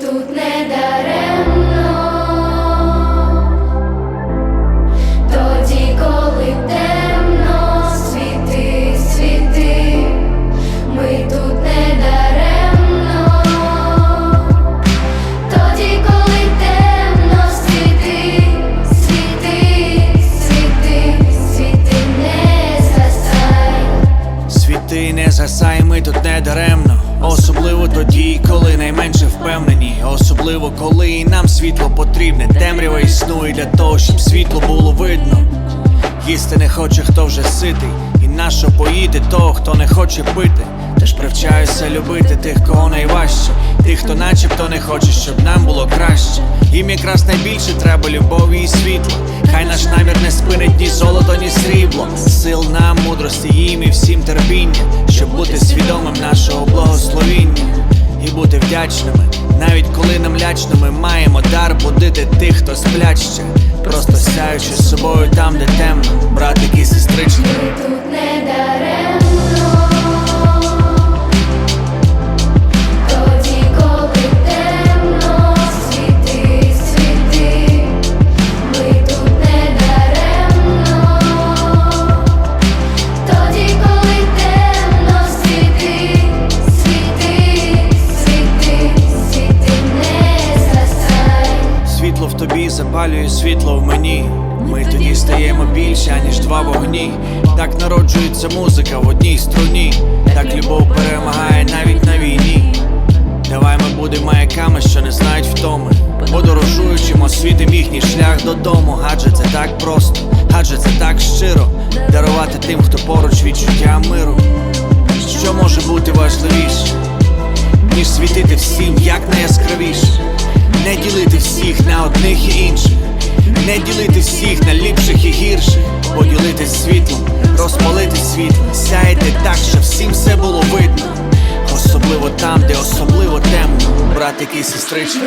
Тут не даремно, Не згасай, ми тут не даремно. Особливо тоді, коли найменше впевнені. Особливо коли і нам світло потрібне. Темрява існує для того, щоб світло було видно. Їсти не хоче, хто вже ситий, і нащо поїти того, хто не хоче пити. Теж привчаюся любити тих, кого найважче, тих, хто начебто не хоче, щоб нам було краще. Їм якраз найбільше треба любові і світла. Хай наш намір не спинить ні золото, ні срібло. Сил нам, мудрості їм і всім терпіння, бути свідомим нашого благословіння і бути вдячними, навіть коли нам лячно, ми маємо дар будити тих, хто сплять Просто сяючи собою там, де темно, запалює світло в мені. Ми тоді стаємо більше, аніж два вогні. Так народжується музика в одній струні. Так любов перемагає навіть на війні. Давай ми будемо маяками, що не знають втоми. Подорожуючим освітим їхній шлях додому. Адже це так просто, адже це так щиро. Дарувати тим, хто поруч відчуття миру. Що може бути важливіше? ніж світити всім як найяскравіше, не ділити всіх на одних і інших, не ділити всіх на ліпших і гірших, поділитись світлом, розпалити світ, сяйте так, щоб всім все було видно. Особливо там, де особливо темно, братики і сестрички.